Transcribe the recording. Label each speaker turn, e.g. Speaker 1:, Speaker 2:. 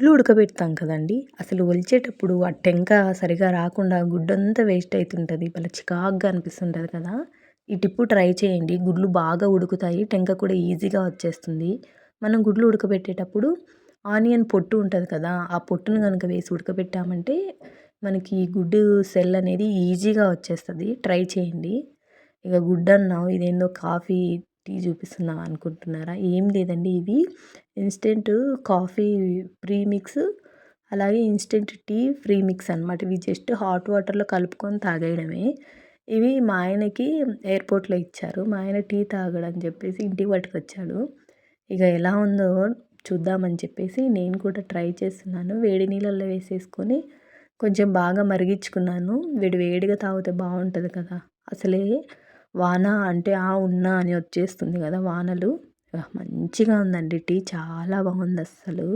Speaker 1: గుడ్లు ఉడకబెడతాం కదండి. అసలు ఒలిచేటప్పుడు ఆ టెంక సరిగా రాకుండా గుడ్డంతా వేస్ట్ అవుతుంటుంది భలే చికాగ్గా అనిపిస్తుంటుంది కదా. ఈ టిప్పు ట్రై చేయండి. గుడ్లు బాగా ఉడుకుతాయి. టెంక కూడా ఈజీగా వచ్చేస్తుంది. మనం గుడ్లు ఉడకబెట్టేటప్పుడు ఆనియన్ పొట్టు ఉంటుంది కదా. ఆ పొట్టును కనుక వేసి ఉడకబెట్టామంటే మనకి గుడ్డు సెల్ అనేది ఈజీగా వచ్చేస్తుంది. ట్రై చేయండి. ఇక గుడ్డు అన్నావు ఇదేందో కాఫీ టీ చూపిస్తున్నాం అనుకుంటున్నారా? ఏం లేదండి ఇవి ఇన్స్టెంట్ కాఫీ ప్రీమిక్స్ అలాగే ఇన్స్టెంట్ టీ ఫ్రీ మిక్స్ అనమాట ఇవి జస్ట్ హాట్ వాటర్లో కలుపుకొని తాగేయడమే. ఇవి మా ఆయనకి ఎయిర్పోర్ట్లో ఇచ్చారు. మా ఆయన టీ తాగడని చెప్పేసి ఇంటికి పట్టుకొచ్చాడు ఇక ఎలా ఉందో చూద్దామని చెప్పేసి నేను కూడా ట్రై చేస్తున్నాను. వేడి నీళ్ళల్లో వేసేసుకొని కొంచెం బాగా మరిగించుకున్నాను. వేడి వేడిగా తాగితే బాగుంటుంది కదా. అసలే వాన అంటే ఆ ఉన్నా అని వచ్చేస్తుంది కదా వానలు. మంచిగా ఉందండి టీ. చాలా బాగుంది అస్సలు